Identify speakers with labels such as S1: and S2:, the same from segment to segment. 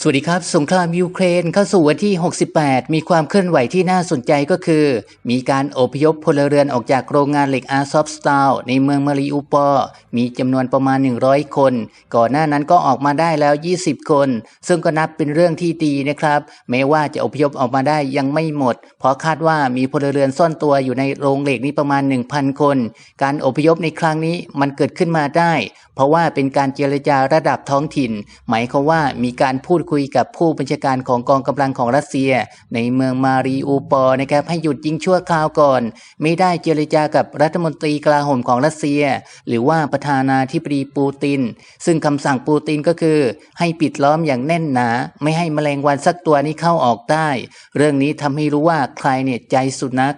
S1: สวัสดีครับ สงครามยูเครนเข้าสู่วันที่ 68 มีความเคลื่อนไหวที่น่าสนใจก็คือ มีการอพยพพลเรือนออกจากโรงงานเหล็กอาซอฟสตาลในเมืองมาริอูปอมีจำนวนประมาณ 100 คน ก่อนหน้านั้นก็ออกมาได้แล้ว 20 คน ซึ่งก็นับเป็นเรื่องที่ดีนะครับ แม้ว่าจะอพยพออกมาได้ยังไม่หมด เพราะคาดว่ามีพลเรือนซ่อนตัวอยู่ในโรงเหล็กนี้ประมาณ 1,000 คน การอพยพในครั้งนี้มันเกิดขึ้นมาได้ เพราะว่าเป็นการเจรจาระดับท้องถิ่น หมายความว่ามีการพูดคุยกับผู้บัญชาการของกองกำลังของรัสเซีย ในเมืองมารีอูปอร์นะครับให้หยุดยิงชั่วคราวก่อน ไม่ได้เจรจากับรัฐมนตรีกลาโหมของรัสเซีย หรือว่าประธานาธิบดีปูติน ซึ่งคำสั่งปูตินก็คือ ให้ปิดล้อมอย่างแน่นหนา ไม่ให้แมลงวันสักตัวนี้เข้าออกได้ เรื่องนี้ทำให้รู้ว่าใครเนี่ยใจสุนัข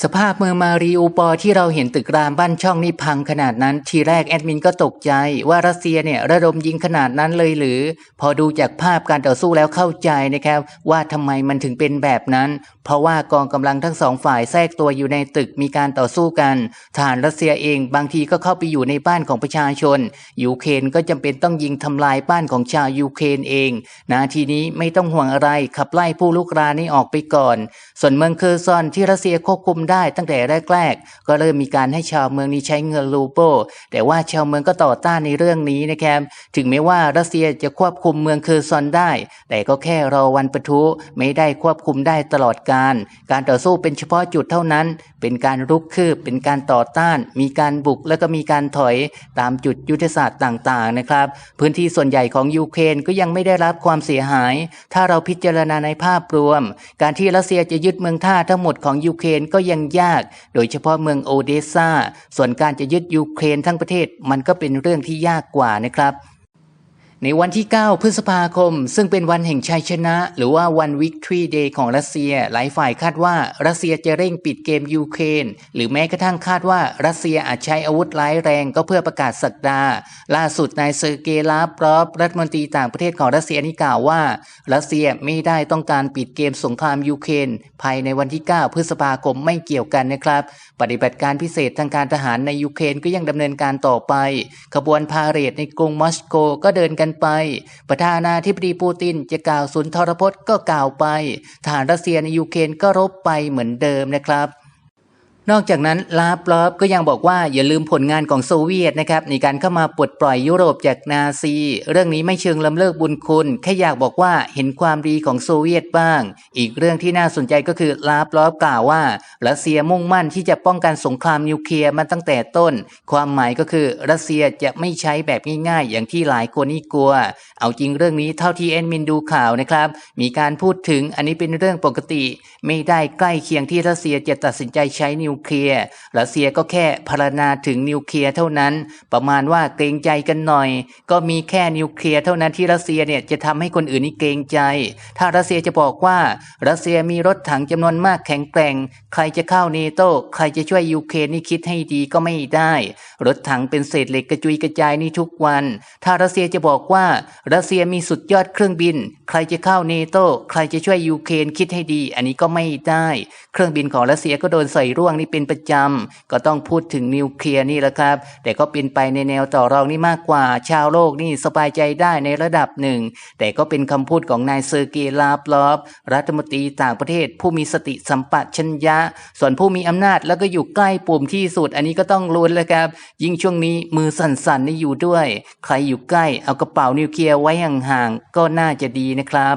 S1: สภาพเมืองมารีอูปอร์ที่เราเห็นตึกรามบ้านช่องนี่พังขนาดนั้น ทีแรกแอดมินก็ตกใจ ว่ารัสเซียเนี่ยระดมยิงขนาดนั้นเลยหรือ พอดูจากภาพการต่อสู้แล้วเข้าใจนะครับ ว่าทำไมมันถึงเป็นแบบนั้น เพราะว่ากองกำลังทั้งสองฝ่ายแทรกตัวอยู่ในตึกมีการต่อสู้กันทหารรัสเซียเองบางทีก็เข้าไปอยู่ในบ้านของประชาชนยูเครนก็จำเป็นต้องยิงทำลายบ้านของชาวยูเครนเองนาทีนี้ไม่ต้องห่วงอะไรขับไล่ผู้ลุกรานนี้ออกไปก่อน ส่วนเมืองเคอร์ซอนที่รัสเซียควบคุมได้ตั้งแต่แรกๆก็เริ่มมีการให้ชาวเมืองนี้ใช้เงินรูโบแต่ว่าชาวเมืองก็ต่อต้านในเรื่องนี้นะครับถึงแม้ว่ารัสเซียจะควบคุมเมืองเคอร์ซอนได้ แต่ก็แค่รอวันประทุไม่ได้ควบคุมได้ตลอดการ การต่อสู้เป็นเฉพาะจุดเท่านั้น เป็นการรุกคืบเป็นการต่อต้าน มีการบุกแล้วก็มีการถอยตามจุดยุทธศาสตร์ต่างๆนะครับ พื้นที่ส่วนใหญ่ของยูเครนก็ยังไม่ได้รับความเสียหาย ถ้าเราพิจารณาในภาพรวม การที่รัสเซียจะยึดเมืองท่าทั้งหมดของยูเครนก็ยังยังยาก โดยเฉพาะเมืองโอเดสซาส่วนการจะยึดยูเครนทั้งประเทศมันก็เป็นเรื่องที่ยากกว่านะครับ ในวันที่ 9 พฤษภาคม ซึ่งเป็นวันแห่งชัยชนะ หรือว่าวัน Victory Day ของรัสเซีย หลายฝ่ายคาดว่ารัสเซียจะเร่งปิดเกมยูเครนหรือแม้กระทั่งคาดว่ารัสเซียอาจใช้อาวุธร้ายแรงก็เพื่อประกาศสักดา ล่าสุดนายเซอร์เกย์ลาฟรอฟรัฐมนตรีต่างประเทศของรัสเซียนี่กล่าวว่า รัสเซียไม่ได้ต้องการปิดเกมสงครามยูเครนภายในวันที่ 9 พฤษภาคมไม่เกี่ยวกันนะครับปฏิบัติการพิเศษทางการทหารในยูเครนก็ยังดำเนินการต่อไปขบวนพาเหรดในกรุงมอสโกก็เดินกันไป ประธานาธิบดีปูตินจะกล่าวสุนทรพจน์ก็กล่าวไปทหารรัสเซียในยูเครนก็รบไปเหมือนเดิมนะครับ นอกจากนั้นลาปลอฟก็ยังบอกว่าอย่าลืมผลงานของโซเวียตนะครับในการเข้ามาปลดปล่อยยุโรปจากนาซี เรื่องนี้ไม่เชิงลำเลิกบุญคุณแค่อยากบอกว่าเห็นความดีของโซเวียตบ้าง อีกเรื่องที่น่าสนใจก็คือลาปลอฟกล่าวว่ารัสเซียมุ่งมั่นที่จะป้องกันสงครามนิวเคลียร์มาตั้งแต่ต้น ความหมายก็คือรัสเซียจะไม่ใช้แบบง่ายๆ อย่างที่หลายคนนี่กลัว เอาจริงเรื่องนี้เท่าที่แอนมินดูข่าวนะครับมีการพูดถึงอันนี้เป็นเรื่องปกติ ไม่ได้ใกล้เคียงที่รัสเซียจะตัดสินใจใช้นิวเคลียร์รัสเซียก็แค่พารณนาถึงนิวเคลียร์เท่านั้น ประมาณว่าเกรงใจกันหน่อย ก็มีแค่นิวเคลียร์เท่านั้นที่รัสเซียเนี่ยจะทำให้คนอื่นนี่เกรงใจ ถ้ารัสเซียจะบอกว่ารัสเซียมีรถถังจำนวนมากแข็งแกร่ง ใครจะเข้าเนโตใครจะช่วยยูเครนนี่คิดให้ดีก็ไม่ได้ รถถังเป็นเศษเหล็กกระจุยกระจายนี่ทุกวัน ถ้ารัสเซียจะบอกว่ารัสเซียมีสุดยอดเครื่องบิน ใครจะเข้าเนโตใครจะช่วยยูเครนคิดให้ดี อันนี้ก็ไม่ได้ เครื่องบินของรัสเซียก็โดนใส่ร่วงนี่เป็นประจำก็ต้องพูดถึงนิวเคลียร์นี่แหละครับ แต่ก็เป็นไปในแนวต่อรองนี่มากกว่า ชาวโลกนี่สบายใจได้ในระดับหนึ่ง แต่ก็เป็นคำพูดของนายเซอร์เกย์ลาฟลอฟรัฐมนตรีต่างประเทศ ผู้มีสติสัมปชัญญะ ส่วนผู้มีอำนาจแล้วก็อยู่ใกล้ปุ่มที่สุด อันนี้ก็ต้องลุ้นแล้วครับ ยิ่งช่วงนี้มือสั่นๆนี่อยู่ด้วย ใครอยู่ใกล้เอากระเป๋านิวเคลียร์ไว้ห่างๆก็น่าจะดีนะครับ